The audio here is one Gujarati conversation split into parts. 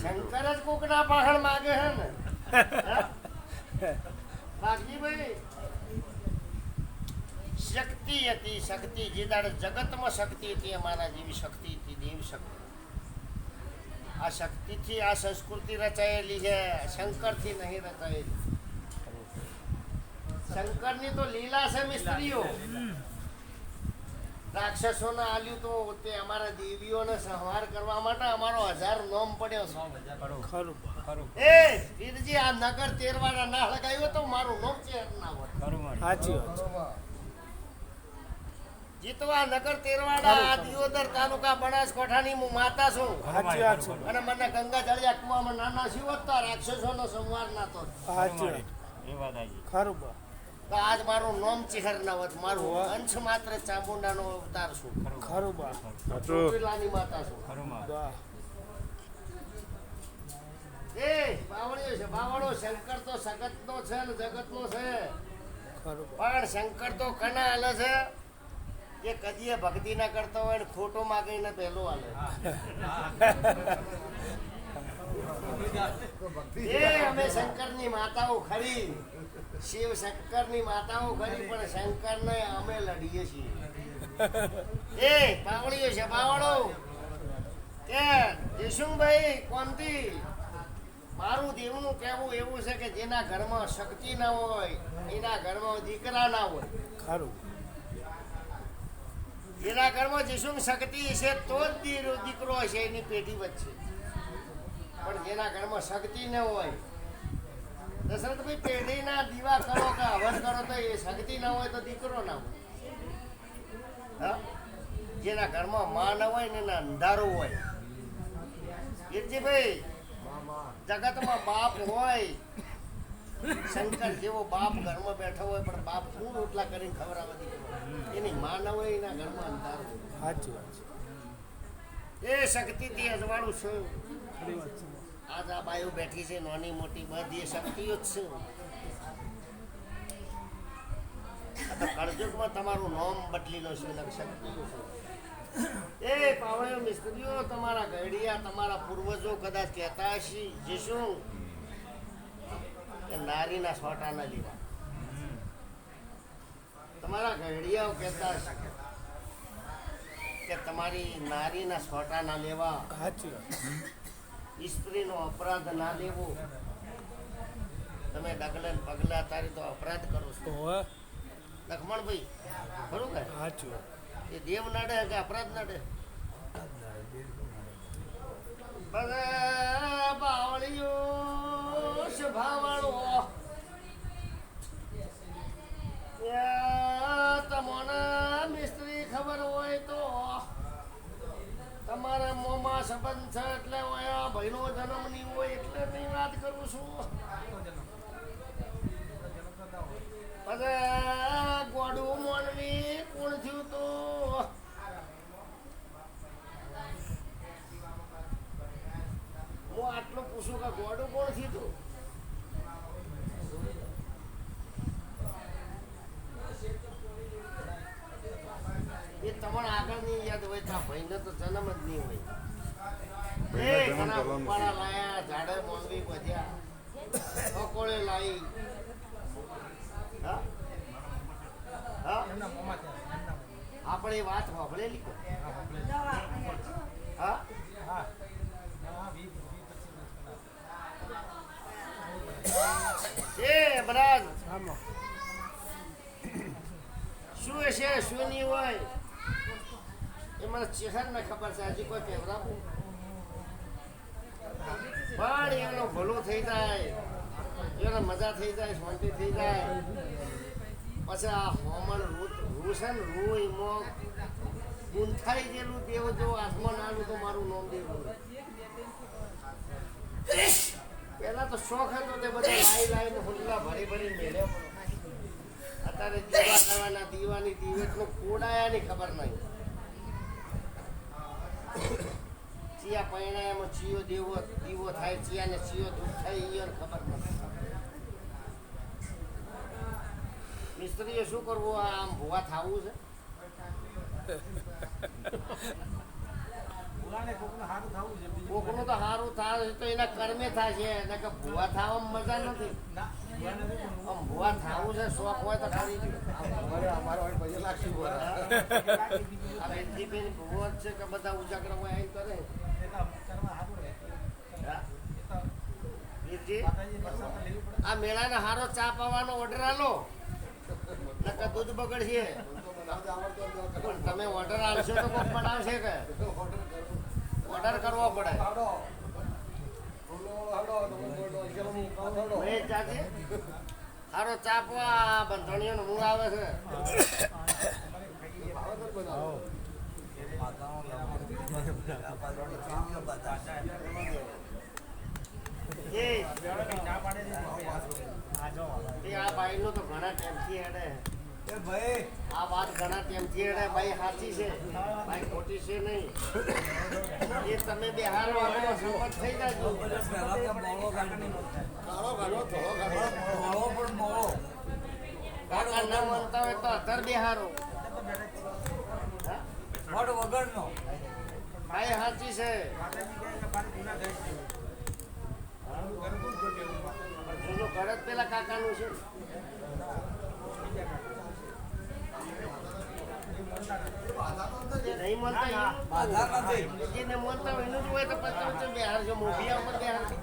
શંકર જ કોકના પાછળ માગે હે ને. બાકી ભાઈ શક્તિ હતી, શક્તિ. જે દાડે જગતમાં શક્તિ હતી અમારા જેવી શક્તિ હતી, દેવ શક્તિ. આ શક્તિથી આ સંસ્કૃતિ રચાયેલી છે. શંકરથી નહીં રચાયેલી. શંકરની તો લીલા છે મિસ્ત્રીઓ. રાક્ષસોને આલ્યું તો તે અમારા દેવીઓને સંહાર કરવા માટે અમારો હજાર નોમ પડ્યો છે. એ વીરજી આ નગર તેરવાડા ના લગાવ્યો તો મારું નોમ ચેર ના હોય. સાચી વાત જીતવા નગર તેરવાડા આ દિયોદર તાલુકા બનાસકાંઠાની હું માતા છું. સાચી વાત છે. અને મને ગંગા જળિયા કુવામાં નાના શિવ હતા રાક્ષસોનો સંહાર ના તો સાચી વાત. ખરું બા. તો આજ મારું નોમ ચિહર નવત મારું અંશ માત્ર ચામુંડાનો અવતાર છું. ખરું બા. ચોટીલાની માતા છું. બા. એ બાવળીઓ છે બાવળો શંકર તો સગતનો છે ને જગતનો છે. પણ શંકર તો કના હાલે છે. કે કદીએ ભક્તિ ના કરતો હોય ને ખોટો માગીને પહેલો હાલે. એ અમે શંકરની માતાઓ ખરી. શિવ શંકરની માતાઓ ખરી પણ શંકરને અમે લડીએ છીએ. એ પાવડીઓ છે પાવડો કે જયશુંભાઈ કોમતી મારું દેવનું કહેવું એવું છે કે જેના ઘરમાં શક્તિ ના હોય એના ઘરમાં દીકરા ના હોય. ખરું. જેના ઘરમાં જીશું શક્તિ છે તો જ દીકરો હશે એની પેઢી વચ્ચે. પણ જેના ઘરમાં શક્તિ ન હોય દશરથભાઈ પેઢીના દીવા કરો કે હવન કરો તો એ શક્તિ ના હોય તો દીકરો ના હોય. હા? જેના ઘરમાં માં ન હોય ને એના અંધારું હોય. વીરજીભાઈ જગતમાં બાપ હોય. શંકર જેવો બાપ ઘરમાં બેઠો હોય પણ બાપ શું રોટલા કરીને ખબર આવે એની માં ન હોય એના ઘરમાં અંધારું હોય. સાચી વાત છે. એ શક્તિથી અજવાળું છે. આજ આ બાયો બેઠી છે, નાની મોટી બધી શક્તિઓ જ છે. તો કળજુગમાં તમારું નામ બદલી લો છે. એટલે એ પાવળીઓ મિસ્ત્રીઓ, તમારા ઘડિયા, તમારા પૂર્વજો કદાચ કહેતા હશે જે શું કે નારીના સોટા ન લેવા. તમારા ઘડિયાઓ કહેતા હશે કે તમારી નારીના સોટા ના લેવા. સાચી સ્ત્રીનો અપરાધ ના લેવો. તમે ડગલે પગલા તારી તો અપરાધ કરો છો. લખમણભાઈ ખરું કે સાચું. એ દેવ નડે કે અપરાધ નડે? બાવળીઓ સ્વભાવાળો એ તમને મિસ્ત્રી ખબર હોય તો તમારા મોમાં સંબંધ છે એટલે હું જન્મ નહીં હોય એટલે ની વાત કરું છું. પછી ગોડું મોનવી, કોણ થયું તો? હું આટલું પૂછું કે ગોડું કોણ થયું તું? એ તમને આગળ નહીં યાદ હોય તો ભાઈને તો જન્મ જ નહીં હોય. ઘણા ઉપાડા લાયા ઝાડે મોંઘી ભજ્યા હા હા આપણે વાત સાંભળેલી કો હા એ બરાજ શું હશે શું નહીં હોય એ મને ચહેરને ખબર છે, હજી કોઈ પહેરાવું પણ એનો ભલું થઈ જાય. એને મજા થઈ જાય, શાંતિ થઈ જાય. પછી આ હોમણ રૂ છે ને ગુંથાઈ ગયેલું તેવું જો આસમાન આલું તો મારું નામ દેવું પહેલા તો શોખ હતો તે બધા લાઈ લાઈને હુલ્લા ભરી ભરી મેળ્યો અત્યારે દીવા કરવાના, દીવાની, દિવેટનો કોડાયાની ખબર નહીં. ચિયા પૈણાયામાં ચિયો દેવો દીવો થાય ચિયાને ચિયો દુઃખ થાય ઈયોને ખબર નથી મિસ્ત્રીએ શું કરવું? આ આમ ભૂવા થાવું છે. કોકનું તો સારું થાય તો એના કર્મે થાય છે. એને કે ભૂવા થવામાં મજા નથી. આમ ભૂવા થવું છે શોખ હોય તો આ બેનજીબેન ભૂવો. જ છે કે બધા ઉજાગર હોય કરે હા. વીરજી, આ મેળાને હારો ચા પાવાનો ઓર્ડર આલો. નકર દૂધ બગડશે. તમે ઓર્ડર આલશો તો કોક બનાવશે કે? ઓર્ડર કરવો પડે. હારો ચાપવા બંધણીઓ નું મૂળ આવે છે. એ આ બાઈનો તો ઘણા ટાઈમથી હેડે. આ વાત ઘણા ટાઈમથી હેડે. સાચી છે. બાઈ ખોટી છે નહીં. એ તમે બે હારો આગળ સંમત થઈ જાજો કાકા ના માનતા હોય તો અધર બે હારો હા? બાઈ સાચી છે. ઘર પેલા કાકાનું છે નહીં જેને માનતા હોય એનું જ હોય તો પછી બેહાર છો મોભિયા ઉપર બેહાર છો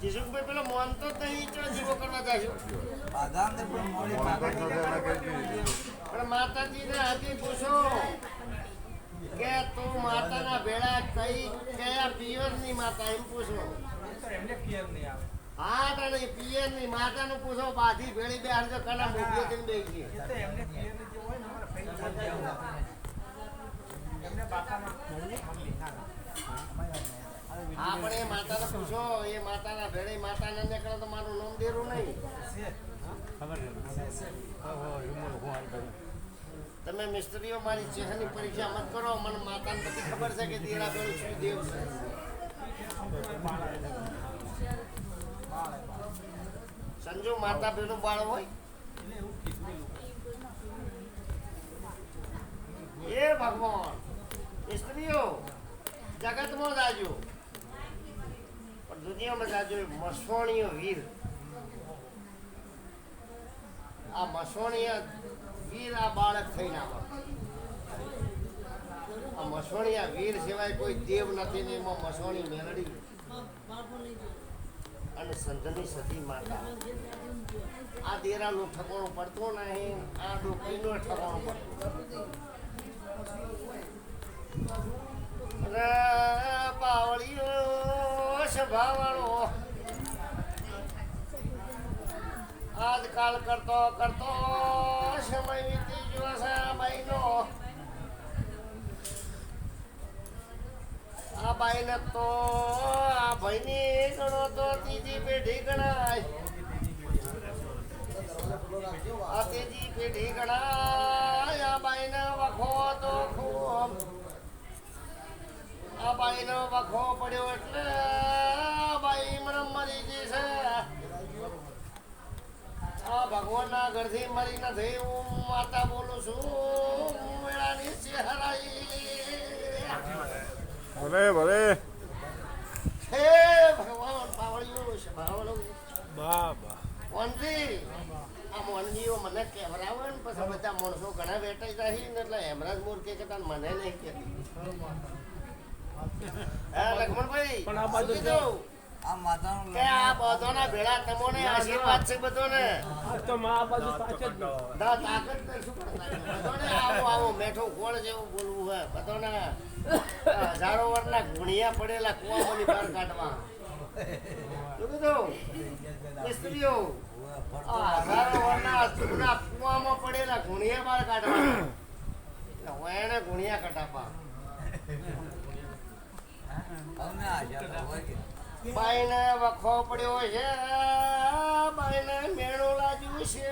જીશુભાઈ પેલો મોન તો નહીં ચો જીવો કરવા જાય પણ માતાજીને આજે પૂછો. કે તું માતાના ભેળા કઈ કયા પિયરની માતા એમ પૂછો. હા તને માતા માતાનું પૂછો બાધી ભેળી બે હા પણ એ માતાને પૂછો એ માતાના ભેળી માતાને નીકળે તો મારું નામ દેરું નહીં. તમે મિસ્ત્રીઓ મારી ચહેરની પરીક્ષા મત કરો, મને માતાને બધી ખબર છે કે દેરા ભેળું શું દેવ છે. સંજુ, માતા પેલું બાળ હોય? એ ભગવાન, મિસ્ત્રીઓ, જગતમાં જાજો પણ દુનિયામાં જાજો એ મસવાણીઓ વીર. આ મસોણીય વીર બાળક થઈને આ મસોણીયા વીર સિવાય કોઈ દેવ નથી ને એમાં મેલડી. અને સંતની સતી આ દેરાનું ઠકોણું પડતું નહીં, આ ડોકરીનું ઠકોણું પડતું. પાવળીઓ સ્વભાવવાળો આજકાલ કરતો કરતો સમય વીતી ગયો છે આ બાઈનો આ બાઈને તો આ ભાઈની ગણો તો ત્રીજી પેઢી ગણાય. આ ત્રીજી પેઢી ગણાય. આ બાઈને વખો તો ખૂબ. આ બાઈનો વખો પડ્યો એટલે આ બાઈ મને મરી જશે આ ભગવાનના ઘરથી મરી નથી હું માતા બોલું છું. મેળાની ચહેરાઈ. ભલે ભલે. હે ભગવાન પાવળિયું છે બા બાબા વંદી આ મોનજીઓ મને કહેવરાવે ને પછી બધા માણસો ઘણા વેટાઈ જાય ને એટલે હેમરાજ મોર કે તને મને નહીં કહેતી. હા લક્ષ્મણભાઈ પણ આ બાજુ કે આ બધાના ભેળા તમોને આશીર્વાદ છે બધાને. તો માં આ બાજુ તાકે જ નહીં. ના તાકાત શું કરતા બધાને આવો આવો મેઠો ગોળ જેવું બોલવું હે બધાને હજારો વર્ષના ગુણિયા પડેલા કુવાઓની બહાર કાઢવા. શું કીધું? મિસ્ત્રીઓ હજારો વર્ષના જૂના કુવામાં પડેલા ગુણિયા બહાર કાઢવા. એટલે હું એને ગુણિયા કઢાપા બાઈને વખો પડ્યો છે. બાઈને મેણું લાગ્યું છે.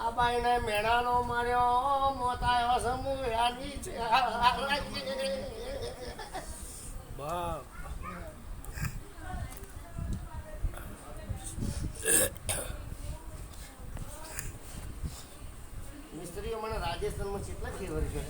આ બાઈને મેણાનો માર્યો. મોતાયો સમૂહ યાદી છે. મિસ્ત્રીઓ મને રાજસ્થાનમાં કેટલા ખેવર છે?